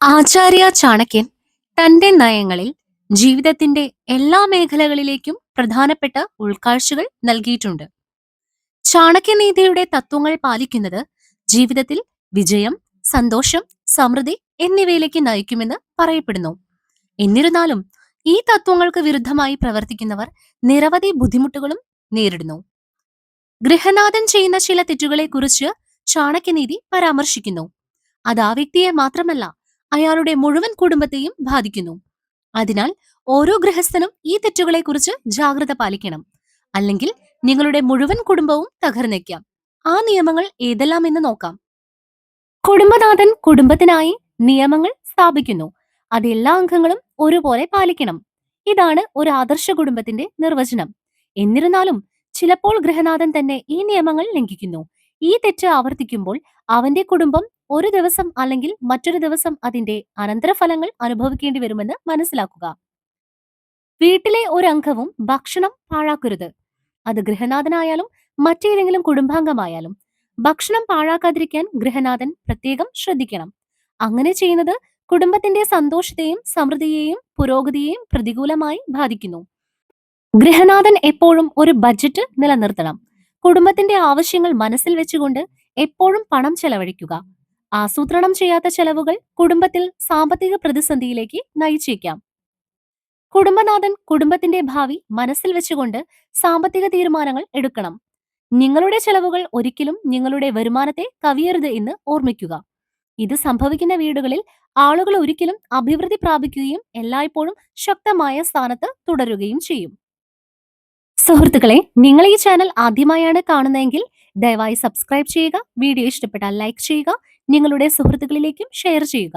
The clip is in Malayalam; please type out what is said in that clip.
ആചാര്യ ചാണക്യൻ തന്റെ നയങ്ങളിൽ ജീവിതത്തിന്റെ എല്ലാ മേഖലകളിലേക്കും പ്രധാനപ്പെട്ട ഉൾക്കാഴ്ചകൾ നൽകിയിട്ടുണ്ട്. ചാണക്യനീതിയുടെ തത്വങ്ങൾ പാലിക്കുന്നത് ജീവിതത്തിൽ വിജയം സന്തോഷം സമൃദ്ധി എന്നിവയിലേക്ക് നയിക്കുമെന്ന് പറയപ്പെടുന്നു. എന്നിരുന്നാലും ഈ തത്വങ്ങൾക്ക് വിരുദ്ധമായി പ്രവർത്തിക്കുന്നവർ നിരവധി ബുദ്ധിമുട്ടുകളും നേരിടുന്നു. ഗൃഹനാഥൻ ചെയ്യുന്ന ചില തെറ്റുകളെ കുറിച്ച് ചാണക്യനീതി പരാമർശിക്കുന്നു. അത് ആ വ്യക്തിയെ മാത്രമല്ല അയാളുടെ മുഴുവൻ കുടുംബത്തെയും ബാധിക്കുന്നു. അതിനാൽ ഓരോ ഗൃഹസ്ഥനും ഈ തെറ്റുകളെക്കുറിച്ച് ജാഗ്രത പാലിക്കണം. അല്ലെങ്കിൽ നിങ്ങളുടെ മുഴുവൻ കുടുംബവും തകർന്നേക്കാം. ആ നിയമങ്ങൾ ഏതെല്ലാം എന്ന് നോക്കാം. കുടുംബനാഥൻ കുടുംബത്തിനായി നിയമങ്ങൾ സ്ഥാപിക്കുന്നു. അത് എല്ലാ അംഗങ്ങളും ഒരുപോലെ പാലിക്കണം. ഇതാണ് ഒരു ആദർശ കുടുംബത്തിന്റെ നിർവചനം. എന്നിരുന്നാലും ചിലപ്പോൾ ഗൃഹനാഥൻ തന്നെ ഈ നിയമങ്ങൾ ലംഘിക്കുന്നു. ഈ തെറ്റ് ആവർത്തിക്കുമ്പോൾ അവന്റെ കുടുംബം ഒരു ദിവസം അല്ലെങ്കിൽ മറ്റൊരു ദിവസം അതിന്റെ അനന്തരഫലങ്ങൾ അനുഭവിക്കേണ്ടി വരുമെന്ന് മനസ്സിലാക്കുക. വീട്ടിലെ ഒരു അംഗവും ഭക്ഷണം പാഴാക്കരുത്. അത് ഗൃഹനാഥനായാലും മറ്റേതെങ്കിലും കുടുംബാംഗമായാലും ഭക്ഷണം പാഴാക്കാതിരിക്കാൻ ഗൃഹനാഥൻ പ്രത്യേകം ശ്രദ്ധിക്കണം. അങ്ങനെ ചെയ്യുന്നത് കുടുംബത്തിന്റെ സന്തോഷത്തെയും സമൃദ്ധിയെയും പുരോഗതിയെയും പ്രതികൂലമായി ബാധിക്കുന്നു. ഗൃഹനാഥൻ എപ്പോഴും ഒരു ബഡ്ജറ്റ് നിലനിർത്തണം. കുടുംബത്തിന്റെ ആവശ്യങ്ങൾ മനസ്സിൽ വെച്ചുകൊണ്ട് എപ്പോഴും പണം ചെലവഴിക്കുക. ആസൂത്രണം ചെയ്യാത്ത ചെലവുകൾ കുടുംബത്തിൽ സാമ്പത്തിക പ്രതിസന്ധിയിലേക്ക് നയിച്ചേക്കാം. കുടുംബനാഥൻ കുടുംബത്തിന്റെ ഭാവി മനസ്സിൽ വെച്ചുകൊണ്ട് സാമ്പത്തിക തീരുമാനങ്ങൾ എടുക്കണം. നിങ്ങളുടെ ചെലവുകൾ ഒരിക്കലും നിങ്ങളുടെ വരുമാനത്തെ കവിയരുത് എന്ന് ഓർമ്മിക്കുക. ഇത് സംഭവിക്കുന്ന വീടുകളിൽ ആളുകൾ ഒരിക്കലും അഭിവൃദ്ധി പ്രാപിക്കുകയും എല്ലായ്പ്പോഴും ശക്തമായ സ്ഥാനത്ത് തുടരുകയും ചെയ്യും. സുഹൃത്തുക്കളെ നിങ്ങൾ ഈ ചാനൽ ആദ്യമായാണ് കാണുന്നതെങ്കിൽ ദയവായി സബ്സ്ക്രൈബ് ചെയ്യുക വീഡിയോ ഇഷ്ടപ്പെട്ടാൽ ലൈക്ക് ചെയ്യുക നിങ്ങളുടെ സുഹൃത്തുക്കളിലേക്കും ഷെയർ ചെയ്യുക.